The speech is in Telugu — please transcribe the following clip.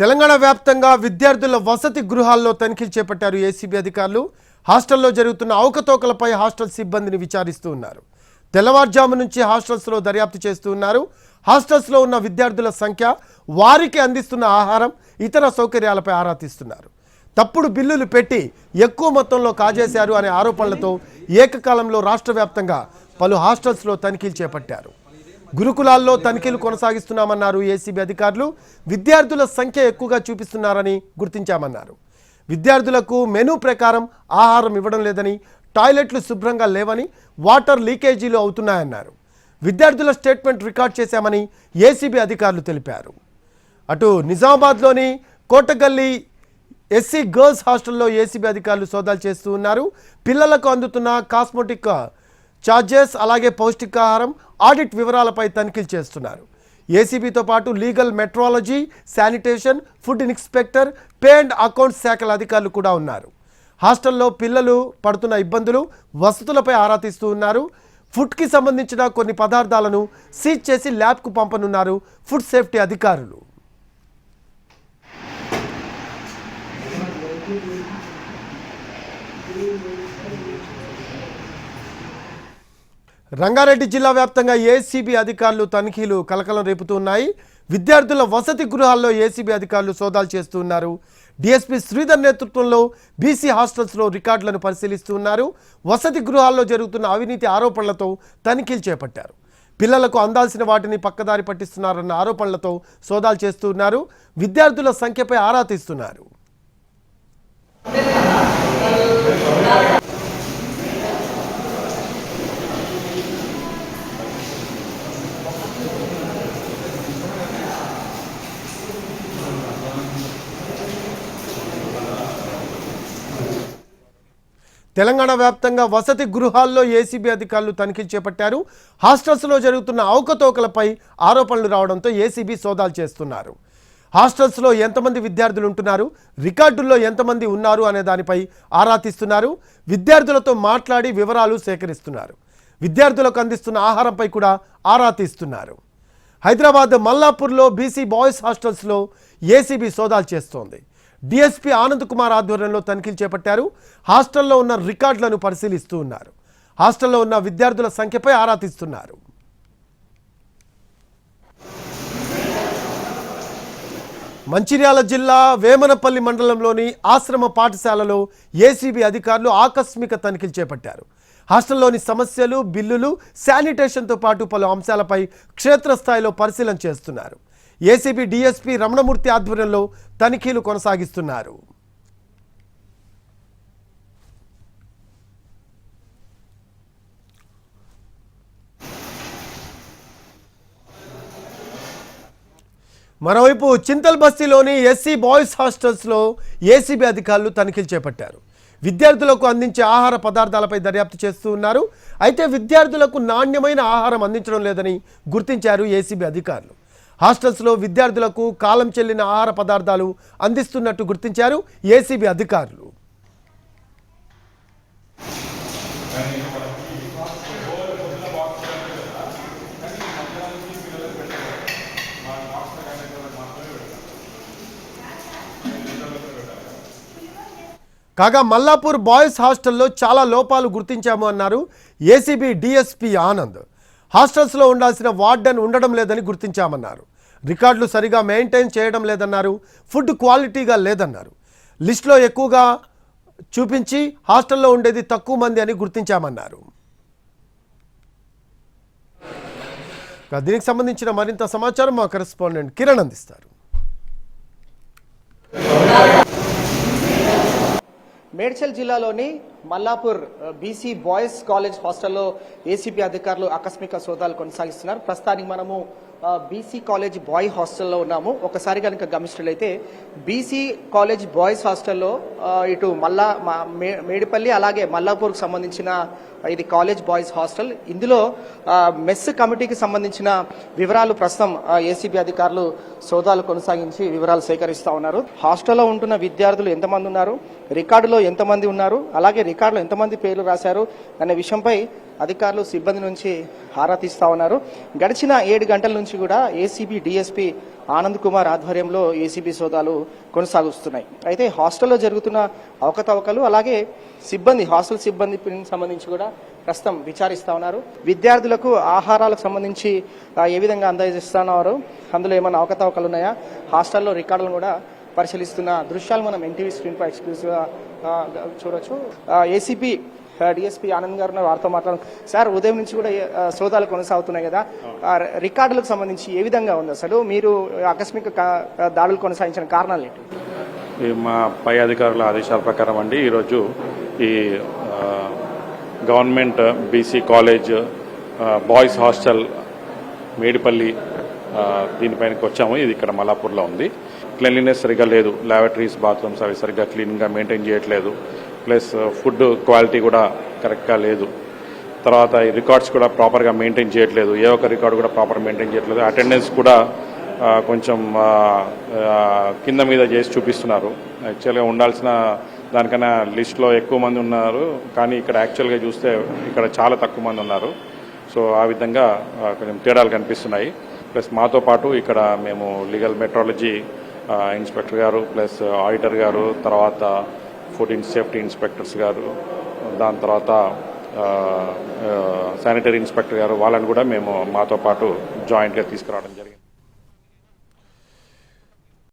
తెలంగాణ వ్యాప్తంగా విద్యార్థుల వసతి గృహాల్లో తనిఖీలు చేపట్టారు ఏసీబీ అధికారులు. హాస్టల్లో జరుగుతున్న అవకతవకలపై హాస్టల్ సిబ్బందిని విచారిస్తూ ఉన్నారు. తెల్లవారుజాము నుంచి హాస్టల్స్లో దర్యాప్తు చేస్తూ ఉన్నారు. హాస్టల్స్లో ఉన్న విద్యార్థుల సంఖ్య వారికి అందిస్తున్న ఆహారం ఇతర సౌకర్యాలపై ఆరా తీస్తున్నారు. తప్పుడు బిల్లులు పెట్టి ఎక్కువ మొత్తంలో కాజేశారు అనే ఆరోపణలతో ఏకకాలంలో రాష్ట్ర వ్యాప్తంగా పలు హాస్టల్స్లో తనిఖీలు చేపట్టారు. గురుకులాల్లో తనిఖీలు కొనసాగిస్తున్నామన్నారు ఏసీబీ అధికారులు. విద్యార్థుల సంఖ్య ఎక్కువగా చూపిస్తున్నారని గుర్తించామన్నారు. విద్యార్థులకు మెనూ ప్రకారం ఆహారం ఇవ్వడం లేదని టాయిలెట్లు శుభ్రంగా లేవని వాటర్ లీకేజీలు అవుతున్నాయన్నారు. విద్యార్థుల స్టేట్మెంట్ రికార్డ్ చేశామని ఏసీబీ అధికారులు తెలిపారు. అటు నిజామాబాద్లోని కోటగల్లి ఎస్సీ గర్ల్స్ హాస్టల్లో ఏసీబీ అధికారులు సోదాలు చేస్తూ ఉన్నారు. పిల్లలకు అందుతున్న కాస్మోటిక్ ఛార్జెస్ అలాగే పౌష్టికాహారం ఆడిట్ వివరాలపై తనిఖీలు చేస్తున్నారు. ఏసీబీతో పాటు legal metrology sanitation food inspector pay and accounts శాఖల అధికారులు కూడా ఉన్నారు. హాస్టల్లో పిల్లలు పడుతున్న ఇబ్బందులు వసతులపై ఆరా తీస్తూ ఉన్నారు. ఫుడ్కి సంబంధించిన కొన్ని పదార్థాలను సీజ్ చేసి ల్యాబ్కు పంపనున్నారు ఫుడ్ సేఫ్టీ అధికారులు. రంగారెడ్డి జిల్లా వ్యాప్తంగా ఏసీబీ అధికారులు తనిఖీలు కలకలం రేపుతూ ఉన్నాయి విద్యార్థుల వసతి గృహాల్లో ఏసీబీ అధికారులు సోదాలు చేస్తూ ఉన్నారు డిఎస్పీ శ్రీధర్ నేతృత్వంలో బీసీ హాస్టల్స్లో రికార్డులను పరిశీలిస్తూ ఉన్నారు వసతి గృహాల్లో జరుగుతున్న అవినీతి ఆరోపణలతో తనిఖీలు చేపట్టారు. పిల్లలకు అందాల్సిన వాటిని పక్కదారి పట్టిస్తున్నారన్న ఆరోపణలతో సోదాలు చేస్తూ ఉన్నారు విద్యార్థుల సంఖ్యపై ఆరా తీస్తున్నారు. తెలంగాణ వ్యాప్తంగా వసతి గృహాల్లో ఏసీబీ అధికారులు తనిఖీలు చేపట్టారు. హాస్టల్స్లో జరుగుతున్న అవకతవకలపై ఆరోపణలు రావడంతో ఏసీబీ సోదాలు చేస్తున్నారు. హాస్టల్స్లో ఎంతమంది విద్యార్థులు ఉంటున్నారు? రికార్డుల్లో ఎంతమంది ఉన్నారు అనే దానిపై ఆరా తీస్తున్నారు. విద్యార్థులతో మాట్లాడి వివరాలు సేకరిస్తున్నారు. విద్యార్థులకు అందిస్తున్న ఆహారంపై కూడా ఆరా తీస్తున్నారు. హైదరాబాద్ మల్లాపూర్లో బీసీ బాయ్స్ హాస్టల్స్లో ఏసీబీ సోదాలు చేస్తోంది. డిఎస్పీ ఆనంద్ కుమార్ ఆధ్వర్యంలో తనిఖీలు చేపట్టారు. హాస్టల్లో ఉన్న రికార్డులను పరిశీలిస్తూ ఉన్నారు. హాస్టల్లో ఉన్న విద్యార్థుల సంఖ్యపై ఆరా తీస్తున్నారు. మంచిర్యాల జిల్లా వేమనపల్లి మండలంలోని ఆశ్రమ పాఠశాలలో ఏసీబీ అధికారులు ఆకస్మిక తనిఖీలు చేపట్టారు. హాస్టల్లోని సమస్యలు బిల్లులు శానిటేషన్తో పాటు పలు అంశాలపై క్షేత్రస్థాయిలో పరిశీలన చేస్తున్నారు. ఏసీబీ డీఎస్పీ రమణమూర్తి ఆధ్వర్యంలో తనిఖీలు కొనసాగిస్తున్నారు. మరోవైపు చింతల్ బస్తీలోని ఎస్సీ బాయ్స్ హాస్టల్స్లో ఏసీబీ అధికారులు తనిఖీలు చేపట్టారు. విద్యార్థులకు అందించే ఆహార పదార్థాలపై దర్యాప్తు చేస్తూ ఉన్నారు. అయితే విద్యార్థులకు నాణ్యమైన ఆహారం అందించడం లేదని గుర్తించారు ఏసీబీ అధికారులు. హాస్టల్స్లో విద్యార్థులకు కాలం చెల్లిన ఆహార పదార్థాలు అందిస్తున్నట్టు గుర్తించారు ఏసీబీ అధికారులు. కాగా మల్లాపూర్ బాయ్స్ హాస్టల్లో చాలా లోపాలు గుర్తించాము అన్నారు ఏసీబీ డిఎస్పీ ఆనంద్. హాస్టల్స్లో ఉండాల్సిన వార్డెన్ ఉండడం లేదని గుర్తించామన్నారు. రికార్డులు సరిగా మెయింటైన్ చేయడం లేదన్నారు ఫుడ్ క్వాలిటీగా లేదన్నారు. లిస్టులో ఎక్కువగా చూపించి హాస్టల్లో ఉండేది తక్కువ మంది అని గుర్తించామన్నారు. దీనికి సంబంధించిన మరింత సమాచారం మా కరెస్పాండెంట్ కిరణ్ అందిస్తారు. మేడ్చల్ జిల్లాలోని మల్లాపూర్ బీసీ బాయ్స్ కాలేజ్ హాస్టల్లో ఏసీపీ అధికారులు ఆకస్మిక సోదాలు కొనసాగిస్తున్నారు. ప్రస్తుతానికి మనము బీసీ కాలేజ్ బాయ్ హాస్టల్లో ఉన్నాము. ఒకసారి కనుక గమనించినట్లయితే బీసీ కాలేజ్ బాయ్స్ హాస్టల్లో ఇటు మల్లా మా- మే- మేడిపల్లి అలాగే మల్లాపూర్కి సంబంధించిన ఇది కాలేజ్ బాయ్స్ హాస్టల్ ఇందులో మెస్ కమిటీకి సంబంధించిన వివరాలు ప్రస్తుతం ఏసీబీ అధికారులు సోదాలు కొనసాగించి వివరాలు సేకరిస్తూ ఉన్నారు. హాస్టల్లో ఉంటున్న విద్యార్థులు ఎంతమంది ఉన్నారు? రికార్డులో ఎంతమంది ఉన్నారు? అలాగే రికార్డులో ఎంతమంది పేర్లు రాశారు? అనే విషయంపై అధికారులు సిబ్బంది నుంచి ఆరా తీస్తా ఉన్నారు. గడిచిన ఏడు గంటల నుంచి కూడా ఏసీబీ డిఎస్పీ ఆనంద్ కుమార్ ఆధ్వర్యంలో ఏసీబీ సోదాలు కొనసాగుతున్నాయి అయితే హాస్టల్లో జరుగుతున్న అవకతవకలు అలాగే సిబ్బంది హాస్టల్ సిబ్బంది సంబంధించి కూడా ప్రస్తుతం విచారిస్తా ఉన్నారు. విద్యార్థులకు ఆహారాలకు సంబంధించి ఏ విధంగా అందజేస్తున్నారు అందులో ఏమైనా అవకతవకలు ఉన్నాయా? హాస్టల్లో రికార్డులను కూడా పరిశీలిస్తున్న దృశ్యాలు మనం ఎన్టీవీ స్క్రీన్ పై ఎక్స్క్లూజివ్గా చూడొచ్చు. ఏసీపీ డిఎస్పీ ఆనంద్ గారు వారితో మాట్లాడు సార్ ఉదయం నుంచి కూడా సోదాలు కొనసాగుతున్నాయి కదా. రికార్డులకు సంబంధించి ఏ విధంగా ఉంది అసలు? మీరు ఆకస్మిక దాడులు కొనసాగించిన కారణాలు ఏంటి? ఈ మా పై అధికారుల ఆదేశాల ప్రకారం అండి ఈరోజు ఈ government BC college boys hostel Medipalli దీనిపైనకి వచ్చాము. ఇది ఇక్కడ మలాపూర్లో ఉంది. క్లీన్లీనెస్ సరిగ్గా లేదు. ల్యాబరేటరీస్ బాత్రూమ్స్ అవి సరిగ్గా క్లీన్గా మెయింటైన్ చేయట్లేదు. ప్లస్ ఫుడ్ క్వాలిటీ కూడా కరెక్ట్గా లేదు. తర్వాత ఈ రికార్డ్స్ కూడా ప్రాపర్గా మెయింటైన్ చేయట్లేదు. ఏ ఒక్క రికార్డు కూడా ప్రాపర్ మెయింటైన్ చేయట్లేదు. అటెండెన్స్ కూడా కొంచెం కింద మీద చేసి చూపిస్తున్నారు. యాక్చువల్గా ఉండాల్సిన దానికన్నా లిస్ట్లో ఎక్కువ మంది ఉన్నారు. కానీ ఇక్కడ యాక్చువల్గా చూస్తే ఇక్కడ చాలా తక్కువ మంది ఉన్నారు. సో ఆ విధంగా కొంచెం తేడాలు కనిపిస్తున్నాయి. ప్లస్ మాతో పాటు ఇక్కడ మేము లీగల్ మెట్రాలజీ ఇన్స్పెక్టర్ గారు ప్లస్ ఆడిటర్ గారు తర్వాత ఫుడ్ ఇన్ సేఫ్టీ ఇన్స్పెక్టర్స్ గారు దాని తర్వాత శానిటరీ ఇన్స్పెక్టర్ గారు వాళ్ళని కూడా మేము మాతో పాటు జాయింట్గా తీసుకురావడం జరిగింది.